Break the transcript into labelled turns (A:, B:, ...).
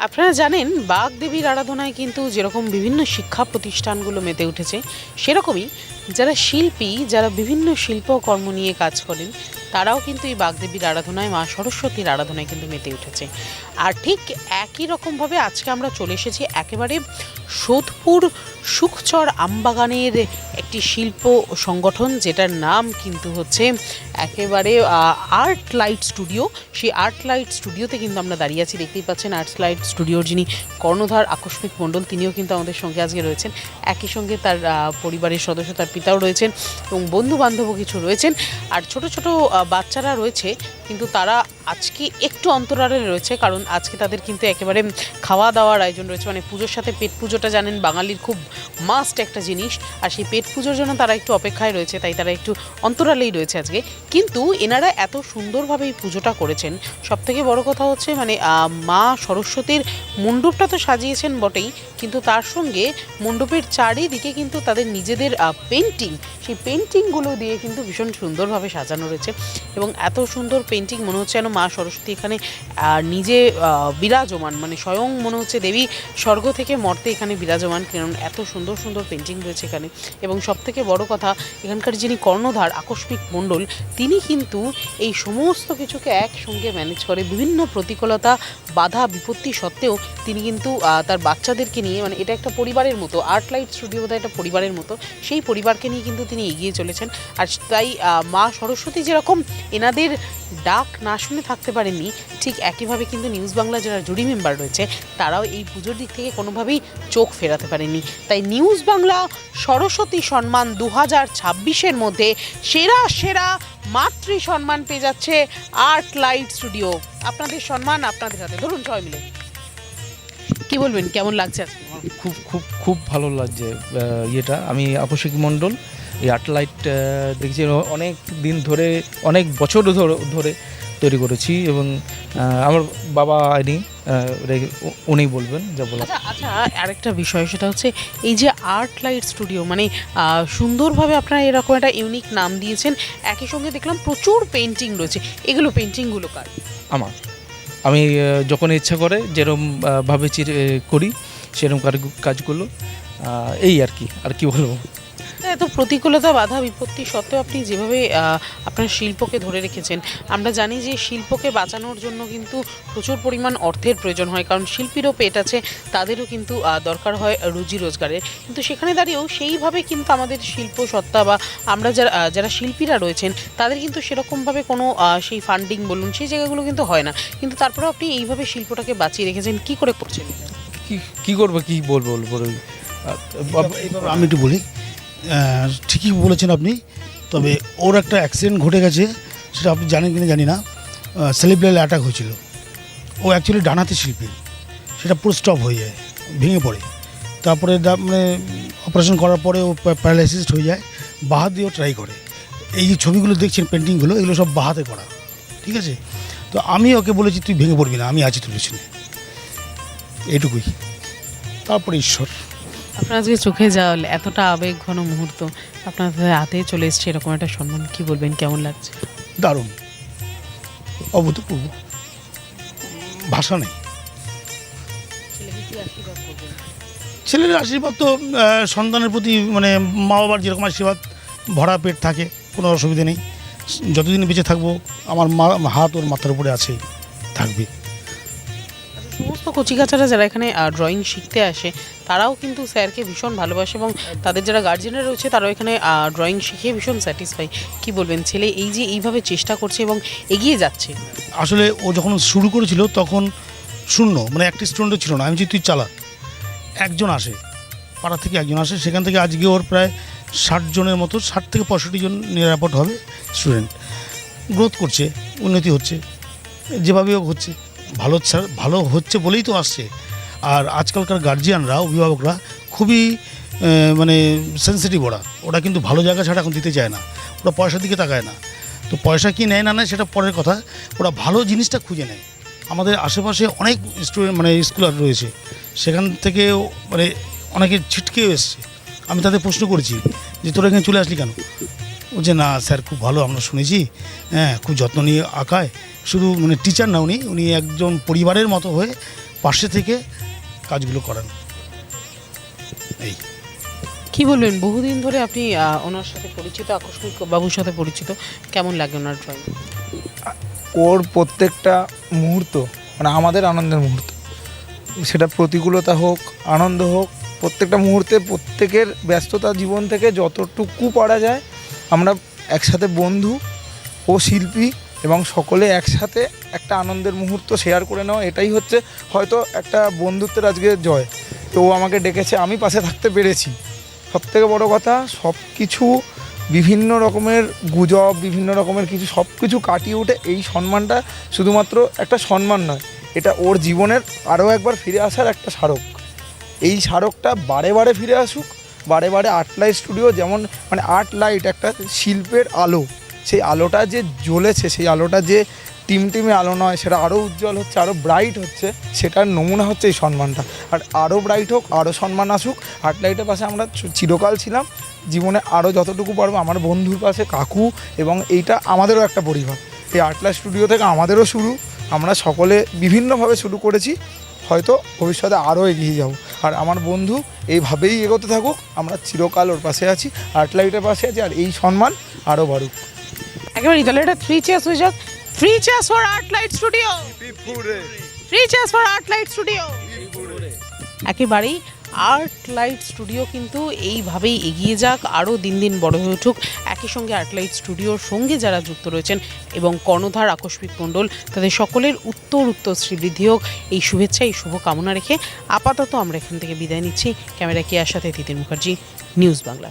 A: আপনারা জানেন বাঘ দেবীর আরাধনায় কিন্তু যেরকম বিভিন্ন শিক্ষা প্রতিষ্ঠানগুলো মেতে উঠেছে সেরকমই যারা শিল্পী, যারা বিভিন্ন শিল্পকর্ম নিয়ে কাজ করেন, তারাও কিন্তু এই বাগদেবীর আরাধনায় মা সরস্বতীর আরাধনায় কিন্তু মেতে উঠেছে। আর ঠিক একই রকমভাবে আজকে আমরা চলে এসেছি একেবারে সোদপুর সুখচর আমবাগানের একটি শিল্প সংগঠন, যেটার নাম কিন্তু হচ্ছে একেবারে আর্ট লাইট স্টুডিও সেই আর্ট লাইট স্টুডিওতে কিন্তু আমরা দাঁড়িয়ে আছি, দেখতেই পাচ্ছেন আর্ট লাইট স্টুডিওর যিনি কর্ণধার আকস্মিক মণ্ডল, তিনিও কিন্তু আমাদের সঙ্গে আজকে রয়েছেন। একই সঙ্গে তার পরিবারের সদস্য, তার পিতাও রয়েছেন এবং বন্ধু বান্ধবও কিছু রয়েছেন। আর ছোট ছোট বাচ্চারা রয়েছে, কিন্তু তারা আজকে একটু অন্তরালে রয়েছে, কারণ আজকে তাদের কিন্তু একেবারে খাওয়া দাওয়ার আয়োজন রয়েছে। মানে পুজোর সাথে পেট পুজোটা জানেন, বাঙালির খুব মাস্ট একটা জিনিস। আর সেই পেট পুজোর জন্য তারা একটু অপেক্ষায় রয়েছে, তাই তারা একটু অন্তরালেই রয়েছে আজকে। কিন্তু এনারা এত সুন্দরভাবে এই পুজোটা করেছেন। সব থেকে বড় কথা হচ্ছে মানে মা সরস্বতীর মণ্ডপটা তো সাজিয়েছেন বটেই, কিন্তু তার সঙ্গে মণ্ডপের চারিদিকে কিন্তু তাদের নিজেদের পেন্টিং সেই পেন্টিংগুলো দিয়ে কিন্তু ভীষণ সুন্দরভাবে সাজানো রয়েছে এবং এত সুন্দর পেন্টিং মনে হচ্ছে যেন মা সরস্বতী এখানে নিজে বিরাজমান মানে স্বয়ং মনে হচ্ছে দেবী স্বর্গ থেকে মর্তে এখানে বিরাজমান, কারণ এত সুন্দর সুন্দর পেন্টিং রয়েছে এখানে। এবং সব থেকে বড় কথা, এখানকার যিনি কর্ণধার, আকস্মিক মণ্ডল, তিনি কিন্তু এই সমস্ত কিছুকে একসঙ্গে ম্যানেজ করে বিভিন্ন প্রতিকূলতা বাধা বিপত্তি সত্ত্বেও তিনি কিন্তু তার বাচ্চাদেরকে নিয়ে মানে এটা একটা পরিবারের মতো আর্ট লাইট স্টুডিও বোধহয় একটা পরিবারের মতো, সেই পরিবারকে নিয়ে কিন্তু তিনি এগিয়ে চলেছেন। আর তাই মা সরস্বতী যেরকম এনাদের ডাক না শুনে থাকতে পারেননি, ঠিক একইভাবে কিন্তু নিউজ বাংলা যারা জুরি মেম্বার রয়েছে, তারাও এই পুজোর দিক থেকে কোনোভাবেই চোখ ফেরাতে পারেনি তাই নিউজ বাংলা সরস্বতী সম্মান দু হাজার ছাব্বিশের মধ্যে সেরা সেরা মাতৃ সম্মান পেয়ে যাচ্ছে আর্ট লাইট স্টুডিও আপনাদের সম্মান, আপনাদের হাতে। ধরুন সবাই মিলে। কি বলবেন? কেমন লাগছে
B: খুব খুব খুব ভালো লাগছে ইয়েটা। আমি আপসিক মণ্ডল, এই আর্ট লাইট দেখছি। অনেক দিন ধরে, অনেক বছর ধরে তৈরি করেছি। এবং আমার বাবা আইনি। উনি বলবেন যা বলা
A: আচ্ছা আচ্ছা আরেকটা বিষয় সেটা হচ্ছে এই যে আর্ট লাইট স্টুডিও মানে সুন্দরভাবে আপনারা এরকম একটা ইউনিক নাম দিয়েছেন। একই সঙ্গে দেখলাম প্রচুর পেন্টিং রয়েছে। এগুলো পেন্টিংগুলো কার?
B: আমার। আমি যখন ইচ্ছা করে যেরকম ভাবে চির- করি সেরকম কাজ- কাজগুলো এই আর কি আর কি বলব?
A: এত প্রতিকূলতা বাধা বিপত্তি সত্ত্বেও আপনি যেভাবে আপনার শিল্পকে ধরে রেখেছেন আমরা জানি যে শিল্পকে বাঁচানোর জন্য কিন্তু প্রচুর পরিমাণ অর্থের প্রয়োজন হয় কারণ শিল্পীরও পেট আছে তাদেরও কিন্তু দরকার হয় রুজি রোজগারের কিন্তু সেখানে দাঁড়িয়েও সেইভাবে কিন্তু আমাদের শিল্প সত্তা বা আমরা যারা যারা শিল্পীরা রয়েছেন তাদের কিন্তু সেরকমভাবে কোনো সেই ফান্ডিং বলুন সেই জায়গাগুলো কিন্তু হয় না। কিন্তু তারপরেও আপনি এইভাবে শিল্পটাকে বাঁচিয়ে রেখেছেন কি করে করছেন?
B: কি কি করব কি বলব বলব
C: আমি একটু বলি ঠিকই বলেছেন আপনি, তবে ওর একটা অ্যাক্সিডেন্ট ঘটে গেছে, সেটা আপনি জানেন কিনা জানি না। সেলিব্রাল অ্যাটাক হয়েছিল। ও অ্যাকচুয়ালি ডানাতে শিল্পী, সেটা পুরো স্টপ হয়ে যায়, ভেঙে পড়ে। তারপরে মানে অপারেশন করার পরে ও প্যারালাইসিস হয়ে যায় বাহা দিয়েও ট্রাই করে। এই যে ছবিগুলো দেখছেন পেন্টিংগুলো এগুলো সব বাহাতে করা। ঠিক আছে? তো আমি ওকে বলেছি, তুই ভেঙে পড়বি না, আমি আছি তোর পিছনে। এইটুকুই। তারপরে ঈশ্বর।
A: আপনার আজকে চোখে জল এতটা আবেগ ঘন মুহূর্ত, আপনার হাতে চলে এসছে এরকম একটা সম্মান, কি বলবেন, কেমন লাগছে?
C: দারুণ। অভূতপূর্ব। ভাষা নেই। ছেলের আশীর্বাদ তো সন্তানের প্রতি মানে মা বাবার যেরকম আশীর্বাদ, ভরা পেট থাকে, কোনো অসুবিধা নেই। যতদিন বেঁচে থাকব, আমার মা, হাত ওর মাথার উপরে আছে, থাকবে।
A: কচিকাচারা যারা এখানে ড্রয়িং শিখতে আসে, তারাও কিন্তু স্যারকে ভীষণ ভালোবাসে এবং তাদের যারা গার্জেনরা রয়েছে, তারাও এখানে ড্রয়িং শিখে ভীষণ স্যাটিসফাই কি বলবেন? ছেলে এই যে এইভাবে চেষ্টা করছে এবং এগিয়ে যাচ্ছে।
C: আসলে ও যখন শুরু করেছিল, তখন শূন্য মানে একটি স্টুডেন্টও ছিল না। আমি যে তুই চালা। একজন আসে, পাড়া থেকে একজন আসে। সেখান থেকে আজকে ওর প্রায় ষাট জনের মতো, ষাট থেকে পঁয়ষট্টি জন নিরাপদ হবে স্টুডেন্ট গ্রোথ করছে, উন্নতি হচ্ছে যেভাবে হোক হচ্ছে। ভালো ভালো হচ্ছে বলেই তো আসছে। আর আজকালকার গার্জিয়ানরা অভিভাবকরা খুবই মানে সেন্সিটিভ ওরা। ওরা কিন্তু ভালো জায়গা ছাড়া এখন দিতে চায় না। ওরা পয়সার দিকে তাকায় না। তো পয়সা কি নেয় না নেয় সেটা পরের কথা। ওরা ভালো জিনিসটা খুঁজে নেয়। আমাদের আশেপাশে অনেক স্টুডেন্ট মানে স্কুলার রয়েছে। সেখান থেকে মানে অনেকে ছিটকেও এসছে। আমি তাদের প্রশ্ন করেছি যে তোরা এখানে চলে আসলি কেন? বলছে না স্যার খুব ভালো আমরা শুনেছি। হ্যাঁ খুব যত্ন নিয়ে আঁকায়। শুধু মানে টিচার না উনি উনি একজন পরিবারের মতো হয়ে পাশে থেকে কাজগুলো করেন। এই।
A: কি বলবেন? বহুদিন ধরে আপনি আহ, ওনার সাথে পরিচিত আকস্মিক বাবুর সাথে পরিচিত। কেমন লাগে ওনার ড্রয়িং?
D: ওর প্রত্যেকটা মুহূর্ত মানে আমাদের আনন্দের মুহূর্ত। সেটা প্রতিকূলতা হোক আনন্দ হোক প্রত্যেকটা মুহূর্তে প্রত্যেকের ব্যস্ততা জীবন থেকে যতটুকু পারা যায় আমরা একসাথে বন্ধু ও শিল্পী এবং সকলে একসাথে একটা আনন্দের মুহূর্ত শেয়ার করে নেওয়া, এটাই হচ্ছে হয়তো একটা বন্ধুত্বের আজকে জয়। তো ও আমাকে ডেকেছে, আমি পাশে থাকতে পেরেছি। সব থেকে বড়ো কথা সব কিছু বিভিন্ন রকমের গুজব, বিভিন্ন রকমের কিছু সব কিছু কাটিয়ে উঠে এই সম্মানটা শুধুমাত্র একটা সম্মান নয়, এটা ওর জীবনের আরও একবার ফিরে আসার একটা স্মারক। এই স্মারকটা বারে বারে ফিরে আসুক বারে বারে আর্ট লাইট স্টুডিও যেমন মানে আর্ট লাইট একটা শিল্পের আলো। সেই আলোটা যে জ্বলেছে, সেই আলোটা যে টিমটিমে আলো নয়, সেটা আরও উজ্জ্বল হচ্ছে আরও ব্রাইট হচ্ছে, সেটার নমুনা হচ্ছে এই সম্মানটা। আর আরও ব্রাইট হোক আরও সম্মান আসুক আর্ট লাইটের পাশে আমরা চিরকাল ছিলাম। জীবনে আরও যতটুকু পারব, আমার বন্ধুর পাশে কাকু এবং এইটা আমাদেরও একটা পরিবার। এই আর্ট লাইট স্টুডিও থেকে আমাদেরও শুরু। আমরা সকলে বিভিন্নভাবে শুরু করেছি। হয়তো ভবিষ্যতে আরও এগিয়ে যাব। আর আমার বন্ধু এইভাবেই এগোতে থাকুক আমরা চিরকাল ওর পাশে আছি আর্ট লাইটের পাশে আছি আর এই সম্মান আরও বাড়ুক।
A: একেবারেই তাহলে এটা থ্রি চেয়ার্স হয়ে যাক। Three chairs for art light studio three chairs for art light studio একেবারেই আর্ট লাইট স্টুডিও কিন্তু এইভাবেই এগিয়ে যাক, আরও দিন দিন বড় হয়ে উঠুক। একই সঙ্গে আর্ট লাইট স্টুডিওর সঙ্গে যারা যুক্ত রয়েছেন এবং কর্ণধার আকস্মিক মণ্ডল, তাদের সকলের উত্তর উত্তর শ্রীবৃদ্ধি হোক। এই শুভেচ্ছা, এই শুভ কামনা রেখে আপাতত আমরা এখান থেকে বিদায় নিচ্ছি। ক্যামেরা কেয়ার সাথে তিতির মুখার্জি, নিউজ বাংলা।